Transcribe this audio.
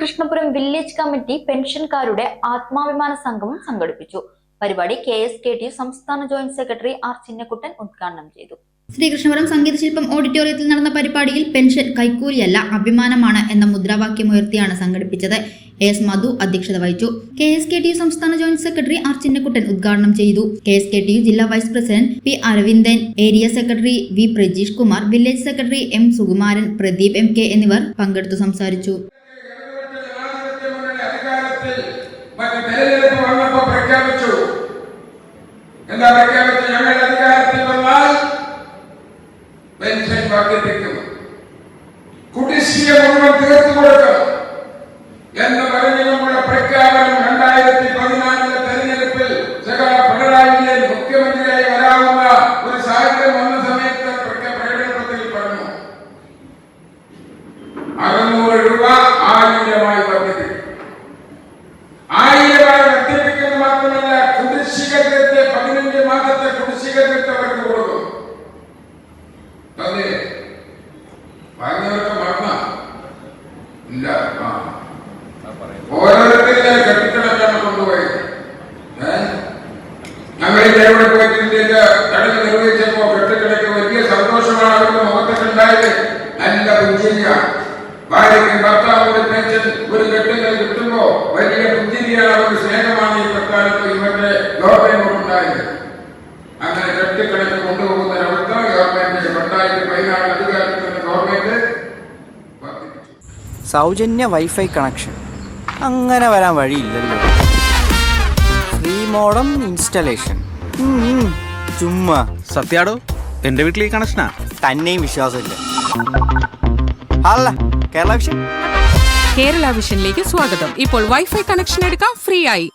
Sreekrishnapuram village committee പെൻഷൻകാരുടെ ആത്മാഭിമാന സംഗമം സംഘടിപ്പിച്ചു. പരിപാടി കെ എസ് കെ ടി സംസ്ഥാന ജോയിന്റ് സെക്രട്ടറി ആർ ചിന്നക്കുട്ടൻ ഉദ്ഘാടനം ചെയ്തു. ശ്രീകൃഷ്ണപുരം സംഗീതശില്പം ഓഡിറ്റോറിയത്തിൽ നടന്ന പരിപാടിയിൽ പെൻഷൻ കൈക്കൂലിയല്ല അഭിമാനമാണ് എന്ന മുദ്രാവാക്യമുയർത്തിയാണ് സംഘടിപ്പിച്ചത്. എസ് മധു അധ്യക്ഷത വഹിച്ചു. K S K T U സംസ്ഥാന ജോയിന്റ് സെക്രട്ടറി ആർ ചിന്നക്കുട്ടൻ ഉദ്ഘാടനം ചെയ്തു. K S K T U ജില്ലാ vice president P Aravindan area secretary V Prajeesh Kumar village secretary M Sukumaran Pradeep M K എന്നിവർ പങ്കെടുത്തു സംസാരിച്ചു. അധികാരത്തിൽ മറ്റ് തെരഞ്ഞെടുപ്പ് വന്നപ്പോ പ്രഖ്യാപിച്ചു. എന്താ പ്രഖ്യാപിച്ചു ഞങ്ങൾ അധികാരത്തിൽ വന്നാൽ പെൻഷൻ വർദ്ധിപ്പിക്കും. കുടിശ്ശിക മുഴുവൻ തീർത്തു കൊടുക്കും. എന്ന് പറഞ്ഞ് നമ്മുടെ പ്രഖ്യാപനം രണ്ടായിരത്തി പതിനാലിലെ തെരഞ്ഞെടുപ്പിൽ പിണറായി വിജയൻ മുഖ്യമന്ത്രിയായി വരാവുന്ന ഒരു സാഹചര്യം വന്ന സമയത്ത് പ്രകടനത്തിൽ പറഞ്ഞു. അറുന്നൂറ് രൂപ കുടിശ്ശിക തീർത്ത് പതിനഞ്ച് മാസത്തെ കുടിശ്ശിഖരത്തെ അവർക്ക് കൊടുക്കും. അതെ. പറഞ്ഞവർക്ക് മറന്ന? ഇല്ല. ഓരോരുത്തരുടെ കെട്ടിക്കിടക്കാണ് കൊണ്ടുപോയത് ഏ? എവിടെ പോയിട്ടില്ല പോയിട്ട് കടൽ നിർവഹിച്ചപ്പോ കെട്ടിക്കിടക്ക് വലിയ സന്തോഷമാണ് അവരുടെ മുഖത്തൊക്കെ നല്ല പുഞ്ചിരിയാണ്. ഭാര്യയ്ക്ക് ഭർത്താവിന്റെ ഒരു കെട്ടുകൾ കിട്ടുമ്പോ വലിയ പുഞ്ചിരിയാണ് അവർക്ക് സ്നേഹമാണ് ഈ പ്രസ്ഥാനത്ത് ഇവരുടെ ഗവൺമെന്റ് ഉണ്ടായത്. അങ്ങനെ കെട്ടിക്കിടക്ക് കൊണ്ടുപോകുന്ന ഒരവസ്ഥ ഗവൺമെന്റ് രണ്ടായിരത്തി പതിനാറ് അധികാരത്തിൽ നിന്ന് ഗവൺമെന്റ് സൗജന്യ വൈഫൈ കണക്ഷൻ. അങ്ങനെ വരാൻ വഴിയില്ലല്ലോ. Free modem installation. ചുമ്മാ. സത്യാടോ എന്റെ വീട്ടിൽ ഈ കണക്ഷനാ? തന്നെയും വിശ്വാസമില്ല. അല്ല കേരള വിഷൻ? കേരള വിഷനിലേക്ക് സ്വാഗതം. ഇപ്പോൾ വൈഫൈ കണക്ഷൻ എടുക്കാം ഫ്രീ ആയി